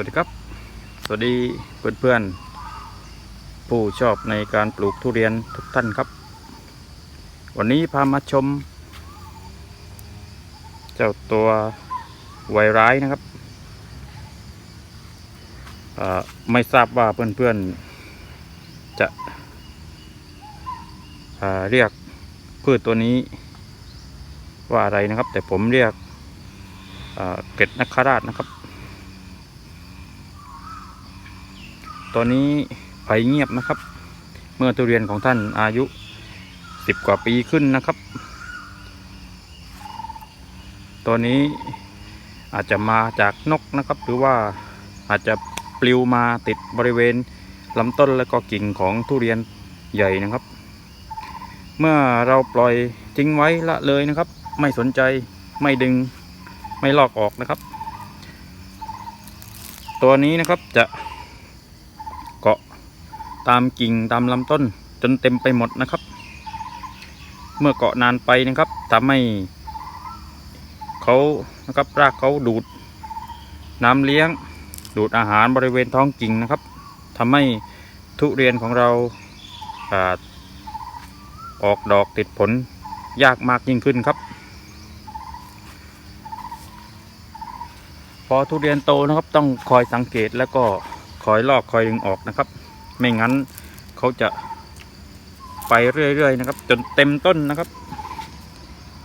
วัสดีครับ สวัสดีเพื่อนเพื่อนๆ ผู้ชอบในการปลูกทุเรียนทุกท่านครับ วันนี้พามาชม เจ้าตัวไวร้ายนะครับ ไม่ทราบว่าเพื่อนเพื่อนๆจะเรียกพืชตัวนี้ว่าอะไรนะครับ แต่ผมเรียกเอ่อเกล็ดนักคราชนะครับ ตอนนี้ไผ่เงียบนะครับ เมื่อทุเรียนของท่านอายุสิบกว่าปีขึ้นนะครับตัวนี้อาจจะมาจากนกนะครับ หรือว่าอาจจะปลิวมาติดบริเวณลำต้นและก็กิ่งของทุเรียนใหญ่นะครับ เมื่อเราปล่อยทิ้งไว้ละเลยนะครับ ไม่สนใจไม่ดึงไม่ลอกออกนะครับ ตัวนี้นะครับจะ ตามกิ่งตามลำต้นจนเต็มไปหมดนะครับ เมื่อเกาะนานไปนะครับทำให้เขานะครับรากเขาดูดน้ำเลี้ยง ดูดอาหารบริเวณท้องกิ่งนะครับทำให้ทุเรียนของเราอาออกดอกติดผลยากมากยิ่งขึ้นครับ พอทุเรียนโตนะครับต้องคอยสังเกตแล้วก็คอยลอกคอยดึงออกนะครับ ไม่งั้นเขาจะไปเรื่อยๆนะครับ จนเต็มต้นนะครับ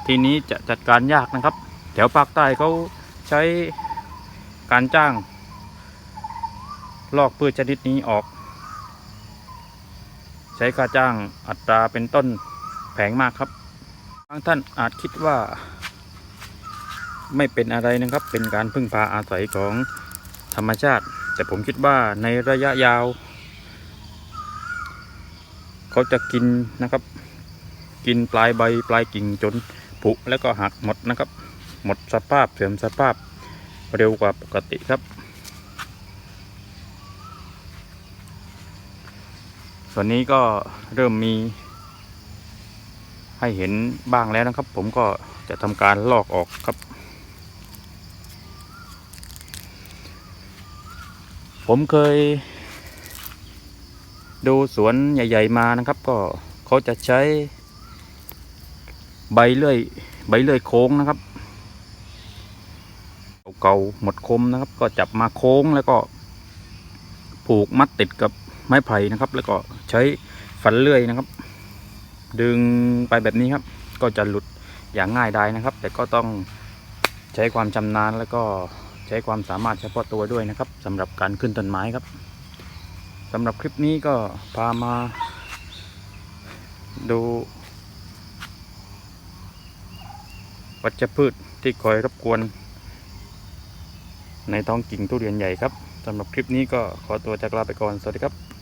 ทีนี้จะจัดการยากนะครับ แถวภาคใต้เขาใช้การจ้าง ลอกพืชชนิดนี้ออก ใช้ค่าจ้างอัตราเป็นต้นแพงมากครับบางท่านอาจคิดว่า ไม่เป็นอะไรนะครับ เป็นการพึ่งพาอาศัยของธรรมชาติ แต่ผมคิดว่าในระยะยาว เขาจะกินนะครับ กินปลายใบปลายกิ่งจนผุแล้วก็หักหมดนะครับ หมดสภาพเสื่อมสภาพเร็วกว่าปกติครับ ส่วนนี้ก็เริ่มมี ให้เห็นบ้างแล้วนะครับ ผมก็จะทำการลอกออกครับ ผมเคย ดูสวนใหญ่ ๆ มานะครับ ก็เขาจะใช้ ใบเลื่อย ใบเลื่อยโค้งนะครับเก่าหมดคมนะครับ ก็จับมาโค้งแล้วก็ผูกมัดติดกับไม้ไผ่นะครับ แล้วก็ใช้ฟันเลื่อยนะครับ ดึงไปแบบนี้ครับ ก็จะหลุดอย่างง่ายดายนะครับ แต่ก็ต้องใช้ความชำนาญแล้วก็ใช้ความสามารถเฉพาะตัวด้วยนะครับสำหรับการขึ้นต้นไม้ครับ สำหรับคลิปนี้ก็พามา ดู วัชพืชที่คอยรบกวน ในท้องกิ่งทุเรียนใหญ่ครับสำหรับคลิปนี้ก็ขอตัวจากลาไปก่อน สวัสดีครับ